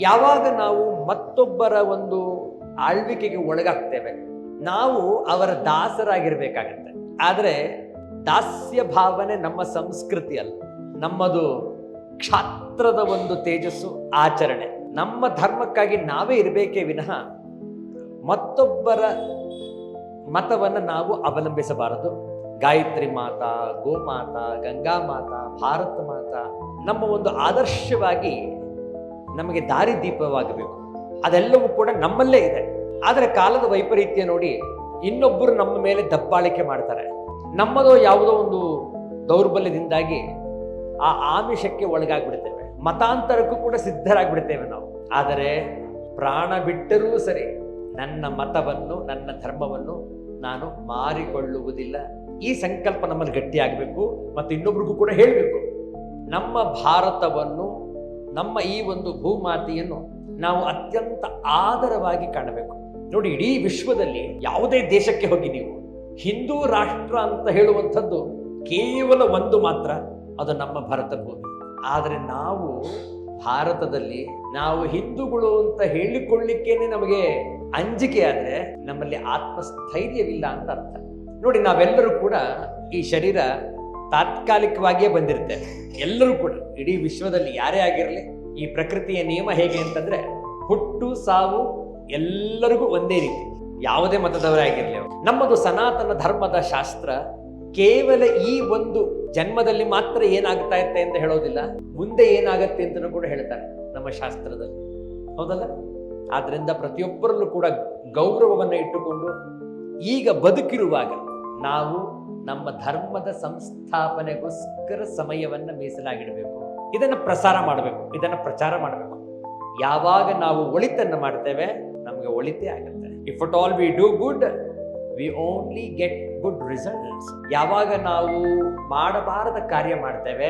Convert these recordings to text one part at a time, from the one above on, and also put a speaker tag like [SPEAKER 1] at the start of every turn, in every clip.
[SPEAKER 1] ಯಾವಾಗ ನಾವು ಮತ್ತೊಬ್ಬರ ಒಂದು ಆಳ್ವಿಕೆಗೆ ಒಳಗಾಗ್ತೇವೆ, ನಾವು ಅವರ ದಾಸರಾಗಿರ್ಬೇಕಾಗತ್ತೆ. ಆದರೆ ದಾಸ್ಯ ಭಾವನೆ ನಮ್ಮ ಸಂಸ್ಕೃತಿ ಅಲ್ಲ. ನಮ್ಮದು ಕ್ಷಾತ್ರದ ಒಂದು ತೇಜಸ್ಸು ಆಚರಣೆ. ನಮ್ಮ ಧರ್ಮಕ್ಕಾಗಿ ನಾವೇ ಇರಬೇಕೇ ವಿನಃ ಮತ್ತೊಬ್ಬರ ಮತವನ್ನು ನಾವು ಅವಲಂಬಿಸಬಾರದು. ಗಾಯತ್ರಿ ಮಾತಾ, ಗೋಮಾತಾ, ಗಂಗಾ ಮಾತ, ಭಾರತ ಮಾತ, ನಮ್ಮ ಒಂದು ಆದರ್ಶವಾಗಿ ನಮಗೆ ದಾರಿದೀಪವಾಗಬೇಕು ಅದೆಲ್ಲವೂ ಕೂಡ ನಮ್ಮಲ್ಲೇ ಇದೆ. ಆದರೆ ಕಾಲದ ವೈಪರೀತ್ಯ ನೋಡಿ ಇನ್ನೊಬ್ಬರು ನಮ್ಮ ಮೇಲೆ ದಬ್ಬಾಳಿಕೆ ಮಾಡ್ತಾರೆ. ನಮ್ಮದೋ ಯಾವುದೋ ಒಂದು ದೌರ್ಬಲ್ಯದಿಂದಾಗಿ ಆ ಆಮಿಷಕ್ಕೆ ಒಳಗಾಗ್ಬಿಡ್ತೇವೆ. ಮತಾಂತರಕ್ಕೂ ಕೂಡ ಸಿದ್ಧರಾಗ್ಬಿಡ್ತೇವೆ ನಾವು. ಆದರೆ ಪ್ರಾಣ ಬಿಟ್ಟರೂ ಸರಿ ನನ್ನ ಮತವನ್ನು, ನನ್ನ ಧರ್ಮವನ್ನು ನಾನು ಮಾರಿಕೊಳ್ಳುವುದಿಲ್ಲ. ಈ ಸಂಕಲ್ಪ ನಮ್ಮಲ್ಲಿ ಗಟ್ಟಿಯಾಗಬೇಕು ಮತ್ತು ಇನ್ನೊಬ್ರಿಗೂ ಕೂಡ ಹೇಳಬೇಕು. ನಮ್ಮ ಭಾರತವನ್ನು ನಮ್ಮ ಈ ಒಂದು ಭೂಮಾತೆಯನ್ನು ನಾವು ಅತ್ಯಂತ ಆದರವಾಗಿ ಕಾಣಬೇಕು. ನೋಡಿ, ಇಡೀ ವಿಶ್ವದಲ್ಲಿ ಯಾವುದೇ ದೇಶಕ್ಕೆ ಹೋಗಿ ನೀವು ಹಿಂದೂ ರಾಷ್ಟ್ರ ಅಂತ ಹೇಳುವಂಥದ್ದು ಕೇವಲ ಒಂದು ಮಾತ್ರ, ಅದು ನಮ್ಮ ಭಾರತ ಭೂಮಿ. ಆದರೆ ನಾವು ಭಾರತದಲ್ಲಿ ನಾವು ಹಿಂದೂಗಳು ಅಂತ ಹೇಳಿಕೊಳ್ಳಿಕ್ಕೇನೆ ನಮಗೆ ಅಂಜಿಕೆ ಆದರೆ ನಮ್ಮಲ್ಲಿ ಆತ್ಮಸ್ಥೈರ್ಯವಿಲ್ಲ ಅಂತ ಅರ್ಥ. ನೋಡಿ, ನಾವೆಲ್ಲರೂ ಕೂಡ ಈ ಶರೀರ ತಾತ್ಕಾಲಿಕವಾಗಿಯೇ ಬಂದಿರುತ್ತೆ. ಎಲ್ಲರೂ ಕೂಡ, ಇಡೀ ವಿಶ್ವದಲ್ಲಿ ಯಾರೇ ಆಗಿರಲಿ, ಈ ಪ್ರಕೃತಿಯ ನಿಯಮ ಹೇಗೆ ಅಂತಂದ್ರೆ ಹುಟ್ಟು, ಸಾವು ಎಲ್ಲರಿಗೂ ಒಂದೇ ರೀತಿ. ಯಾವುದೇ ಮತದವರೇ ಆಗಿರಲಿ ನಮ್ಮದು ಸನಾತನ ಧರ್ಮದ ಶಾಸ್ತ್ರ ಕೇವಲ ಈ ಒಂದು ಜನ್ಮದಲ್ಲಿ ಮಾತ್ರ ಏನಾಗ್ತಾ ಇರುತ್ತೆ ಅಂತ ಹೇಳೋದಿಲ್ಲ. ಮುಂದೆ ಏನಾಗತ್ತೆ ಅಂತಲೂ ಕೂಡ ಹೇಳ್ತಾರೆ ನಮ್ಮ ಶಾಸ್ತ್ರದಲ್ಲಿ. ಹೌದಲ್ಲ? ಆದ್ರಿಂದ ಪ್ರತಿಯೊಬ್ಬರಲ್ಲೂ ಕೂಡ ಗೌರವವನ್ನು ಇಟ್ಟುಕೊಂಡು ಈಗ ಬದುಕಿರುವಾಗ ನಾವು ನಮ್ಮ ಧರ್ಮದ ಸಂಸ್ಥಾಪನೆಗೋಸ್ಕರ ಸಮಯವನ್ನು ಮೀಸಲಾಗಿಡಬೇಕು. ಇದನ್ನು ಪ್ರಸಾರ ಮಾಡಬೇಕು, ಇದನ್ನು ಪ್ರಚಾರ ಮಾಡಬೇಕು. ಯಾವಾಗ ನಾವು ಒಳಿತನ್ನು ಮಾಡ್ತೇವೆ, ನಮಗೆ ಒಳಿತೇ ಆಗುತ್ತೆ. If at all we do good we only get good results ಯಾವಾಗ ನಾವು ಮಾಡಬಾರದ ಕಾರ್ಯ ಮಾಡ್ತೇವೆ,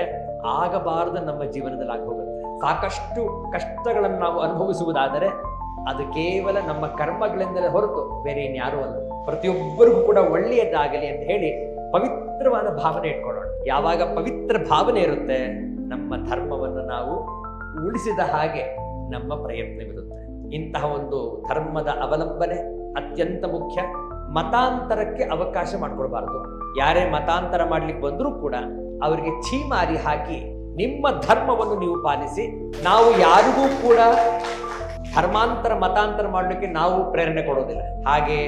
[SPEAKER 1] ಆಗಬಾರದ ನಮ್ಮ ಜೀವನದಲ್ಲಿ ಆಗೋಗುತ್ತೆ. ಸಾಕಷ್ಟು ಕಷ್ಟಗಳನ್ನು ನಾವು ಅನುಭವಿಸುವುದಾದರೆ, ಅದು ಕೇವಲ ನಮ್ಮ ಕರ್ಮಗಳಿಂದಲೇ ಹೊರತು ಬೇರೆ ಇನ್ಯಾರೂ ಅಲ್ಲ. ಪ್ರತಿಯೊಬ್ಬರಿಗೂ ಕೂಡ ಒಳ್ಳೆಯದಾಗಲಿ ಅಂತ ಹೇಳಿ ಪವಿತ್ರವಾದ ಭಾವನೆ ಇಟ್ಕೊಳ್ಳೋಣ. ಯಾವಾಗ ಪವಿತ್ರ ಭಾವನೆ ಇರುತ್ತೆ, ನಮ್ಮ ಧರ್ಮವನ್ನು ನಾವು ಉಳಿಸಿದ ಹಾಗೆ ನಮ್ಮ ಪ್ರಯತ್ನವಿರುತ್ತೆ ಇಂತಹ ಒಂದು ಧರ್ಮದ ಅವಲಂಬನೆ ಅತ್ಯಂತ ಮುಖ್ಯ. ಮತಾಂತರಕ್ಕೆ ಅವಕಾಶ ಮಾಡಿಕೊಡ್ಬಾರ್ದು. ಯಾರೇ ಮತಾಂತರ ಮಾಡ್ಲಿಕ್ಕೆ ಬಂದರೂ ಕೂಡ ಅವರಿಗೆ ಛೀಮಾರಿ ಹಾಕಿ ನಿಮ್ಮ ಧರ್ಮವನ್ನು ನೀವು ಪಾಲಿಸಿ, ನಾವು ಯಾರಿಗೂ ಕೂಡ ಧರ್ಮಾಂತರ ಮತಾಂತರ ಮಾಡಲಿಕ್ಕೆ ನಾವು ಪ್ರೇರಣೆ ಕೊಡೋದಿಲ್ಲ. ಹಾಗೆ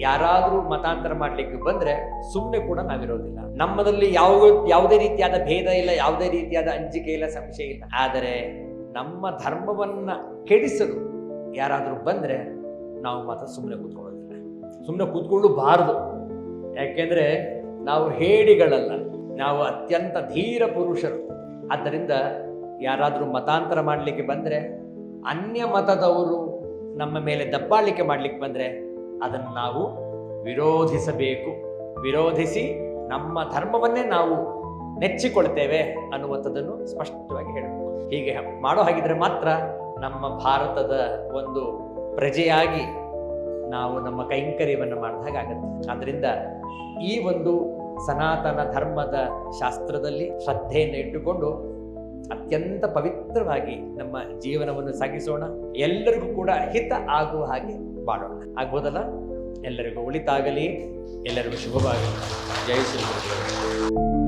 [SPEAKER 1] ಯಾರಾದರೂ ಮತಾಂತರ ಮಾಡಲಿಕ್ಕೆ ಬಂದ್ರೆ ಸುಮ್ಮನೆ ಕೂಡ ನಾವಿರೋದಿಲ್ಲ. ನಮ್ಮದಲ್ಲಿ ಯಾವ ಯಾವುದೇ ರೀತಿಯಾದ ಭೇದ ಇಲ್ಲ, ಯಾವುದೇ ರೀತಿಯಾದ ಅಂಜಿಕೆ ಇಲ್ಲ, ಸಂಶಯ ಇಲ್ಲ. ಆದರೆ ನಮ್ಮ ಧರ್ಮವನ್ನ ಕೆಡಿಸಲು ಯಾರಾದರೂ ಬಂದ್ರೆ ನಾವು ಮಾತ್ರ ಸುಮ್ಮನೆ ಕೂತ್ಕೊಳ್ಳೋದಿಲ್ಲ. ಸುಮ್ಮನೆ ಕೂತ್ಕೊಳ್ಳಬಾರದು. ಯಾಕೆಂದ್ರೆ ನಾವು ಹೇಡಿಗಳಲ್ಲ. ನಾವು ಅತ್ಯಂತ ಧೀರ ಪುರುಷರು. ಆದ್ದರಿಂದ ಯಾರಾದರೂ ಮತಾಂತರ ಮಾಡಲಿಕ್ಕೆ ಬಂದರೆ ಅನ್ಯ ಮತದವರು ನಮ್ಮ ಮೇಲೆ ದಬ್ಬಾಳಿಕೆ ಮಾಡಲಿಕ್ಕೆ ಬಂದರೆ ಅದನ್ನು ನಾವು ವಿರೋಧಿಸಬೇಕು. ವಿರೋಧಿಸಿ ನಮ್ಮ ಧರ್ಮವನ್ನೇ ನಾವು ನೆಚ್ಚಿಕೊಳ್ತೇವೆ ಅನ್ನುವಂಥದ್ದನ್ನು ಸ್ಪಷ್ಟವಾಗಿ ಹೇಳಬೇಕು. ಹೀಗೆ ಮಾಡೋ ಹಾಗಿದ್ರೆ ಮಾತ್ರ ನಮ್ಮ ಭಾರತದ ಒಂದು ಪ್ರಜೆಯಾಗಿ ನಾವು ನಮ್ಮ ಕೈಂಕರ್ಯವನ್ನು ಮಾಡಿದ ಹಾಗಾಗತ್ತೆ ಆದ್ದರಿಂದ ಈ ಒಂದು ಸನಾತನ ಧರ್ಮದ ಶಾಸ್ತ್ರದಲ್ಲಿ ಶ್ರದ್ಧೆಯನ್ನು ಇಟ್ಟುಕೊಂಡು ಅತ್ಯಂತ ಪವಿತ್ರವಾಗಿ ನಮ್ಮ ಜೀವನವನ್ನು ಸಾಗಿಸೋಣ. ಎಲ್ಲರಿಗೂ ಕೂಡ ಹಿತ ಆಗುವ ಹಾಗೆ ಮಾಡೋಣ. ಆಗ್ಬೋದಲ್ಲ? ಎಲ್ಲರಿಗೂ ಒಳಿತಾಗಲಿ ಎಲ್ಲರಿಗೂ ಶುಭವಾಗಲಿ. ಜೈ ಶ್ರೀ.